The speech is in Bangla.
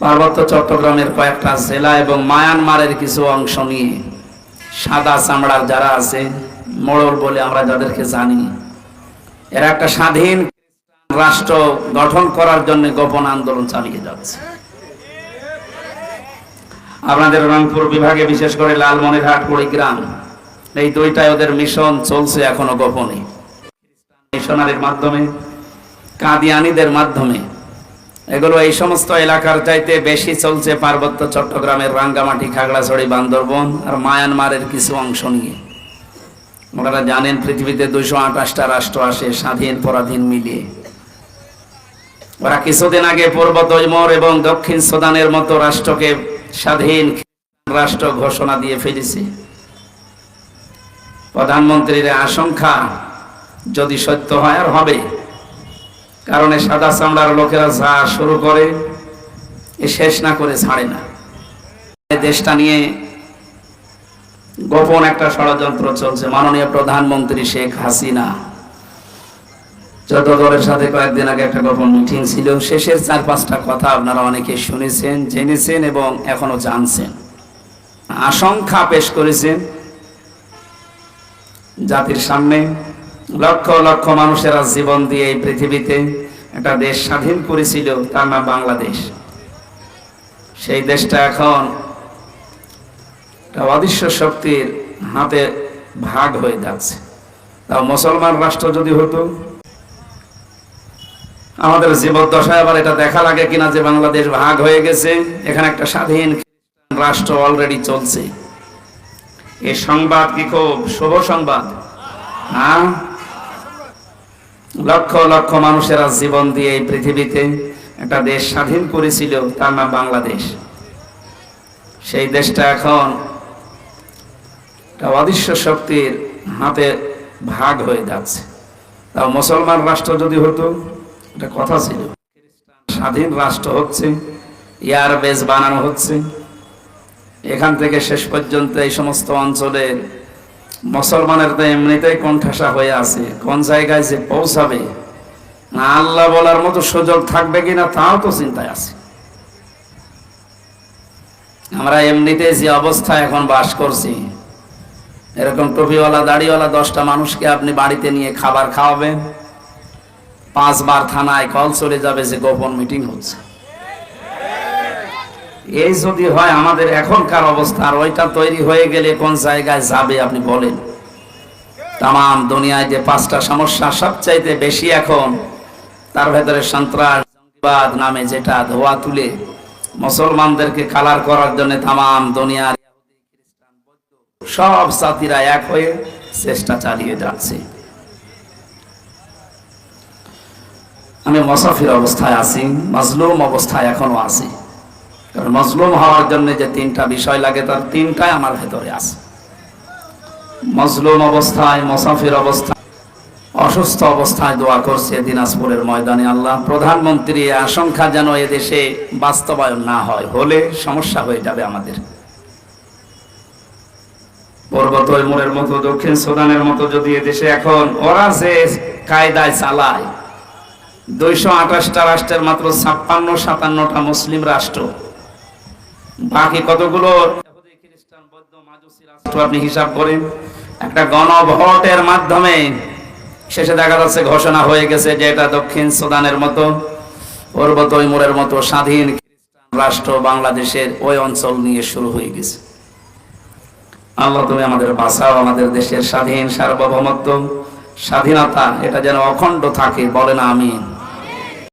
পার্বত্য চট্টগ্রামের কয়েকটা জেলা এবং মায়ানমারের কিছু অংশ নিয়ে সাদা চামড়ার যারা আছে, মোড়ল বলে আমরা যাদেরকে জানি, এরা একটা স্বাধীন রাষ্ট্র গঠন করার জন্য গোপন আন্দোলন চালিয়ে যাচ্ছে। আপনাদের রংপুর বিভাগে বিশেষ করে লালমনিরহাট, কুড়িগ্রাম, এই দুইটাই ওদের মিশন চলছে এখনও গোপনে। মিশনারির মাধ্যমে, কাদিয়ানিদের মাধ্যমে। এগুলো এই সমস্ত এলাকার চাইতে বেশি চলছে পার্বত্য চট্টগ্রামের রাঙ্গামাটি, খাগড়াছড়ি, বান্দরবন আর মায়ানমারের কিছু অংশ নিয়ে। ওনারা জানেন পৃথিবীতে দুইশো আঠাশটা রাষ্ট্র আসে স্বাধীন, পরাধীন, মিলিয়ে। ওরা কিছুদিন আগে পূর্ব তৈমর এবং দক্ষিণ সুদানের মতো রাষ্ট্রকে স্বাধীন রাষ্ট্র ঘোষণা দিয়ে ফেলেছে। প্রধানমন্ত্রীর আশঙ্কা যদি সত্য হয়, আর হবে। কারণ এই সাদা চামড়ার লোকেরা যা শুরু করে, এ শেষ না করে ছাড়ে না। দেশটা নিয়ে গোপন একটা ষড়যন্ত্র চলছে। মাননীয় প্রধানমন্ত্রী শেখ হাসিনা যত দলের সাথে কয়েকদিন আগে একটা গোপন মিটিং ছিল। শেষের চার পাঁচটা কথা আপনারা অনেকে শুনেছেন, জেনেছেন এবং এখনও জানছেন। আশঙ্কা পেশ করেছেন জাতির সামনে। লক্ষ লক্ষ মানুষেরা জীবন দিয়ে এই পৃথিবীতে একটা দেশ স্বাধীন করেছিল, তার নাম বাংলাদেশ। সেই দেশটা এখন অদৃশ্য শক্তির হাতে ভাগ হয়ে যাচ্ছে। তাও মুসলমান রাষ্ট্র যদি হতো, আমাদের জীবদ্দশায় আবার এটা দেখা লাগে কিনা যে বাংলাদেশ ভাগ হয়ে গেছে, এখানে একটা স্বাধীন রাষ্ট্র অলরেডি চলছে। এই সংবাদ কি খুব শুভ সংবাদ? হ্যাঁ লক্ষ লক্ষ মানুষেরা জীবন দিয়ে এই পৃথিবীতে একটা দেশ স্বাধীন করেছিল, তার নাম বাংলাদেশ। সেই দেশটা এখন অদৃশ্য শক্তির হাতে ভাগ হয়ে যাচ্ছে। তাও মুসলমান রাষ্ট্র যদি হতো এটা কথা ছিল স্বাধীন রাষ্ট্র হচ্ছে এয়ার বেস বানানো হচ্ছে। এখান থেকে শেষ পর্যন্ত এই সমস্ত অঞ্চলের মুসলমানের তো এমনিতেই কণ্ঠাসা হয়ে আছে। কোন জায়গায় যে পৌঁছাবে? না আল্লাহ বলার মতো সুযোগ থাকবে কিনা তাও তো চিন্তায় আছে। আমরা এমনিতে যে অবস্থা এখন বাস করছি, এরকম টুপিওয়ালা, দাড়িওয়ালা দশটা মানুষকে আপনি বাড়িতে নিয়ে খাবার খাওয়াবেন, পাঁচবার থানায় কল চলে যাবে যে গোপন মিটিং হচ্ছে। এই যদি হয় আমাদের এখনকার অবস্থা, আর ওইটা তৈরি হয়ে গেলে কোন জায়গায় যাবে আপনি বলেন। তাম দুনিয়ায় যে পাঁচটা সমস্যা সবচাইতে বেশি এখন, তার ভেতরে সন্ত্রাস, জঙ্গিবাদ নামে যেটা ধোয়া তুলে মুসলমানদেরকে কালার করার জন্য তাম দুনিয়ার সব জাতিরা এক হয়ে চেষ্টা চালিয়ে যাচ্ছে। আমি মসাফির অবস্থায় আছি, মজলুম অবস্থায় এখনও আছি। মজলুম হওয়ার জন্য যে তিনটা বিষয় লাগে, তার তিনটাই আমার ভেতরে আছে। মজলুম অবস্থায়, মসাফির অবস্থায়, অসুস্থ অবস্থায় দোয়া করছে দিনাজপুরের ময়দানে আল্লাহ। প্রধানমন্ত্রী আশঙ্কা যেন এদেশে বাস্তবায়ন না হয়, হলে সমস্যা হয়ে যাবে আমাদের। পূর্ব তৈমুরের মতো, দক্ষিণ সুদানের মতো যদি এদেশে এখন ওরা যে কায়দায় চালায়, দুইশো আঠাশটা রাষ্ট্রের মাত্র ছাপ্পান্ন সাতান্নটা মুসলিম রাষ্ট্র বাকি কতগুলো? আপনি হিসাব করেন, একটা গণভোটের মাধ্যমে শেষে দেখা যাচ্ছে ঘোষণা হয়ে গেছে যে এটা দক্ষিণ সুদানের মতো পূর্ব তৈমুরের মতো স্বাধীন রাষ্ট্র বাংলাদেশের ওই অঞ্চল নিয়ে শুরু হয়ে গেছে। আল্লাহ তুমি আমাদের বাঁচাও, আমাদের দেশের স্বাধীন সার্বভৌমত্ব, স্বাধীনতা, এটা যেন অখণ্ড থাকে, বলে না আমিন।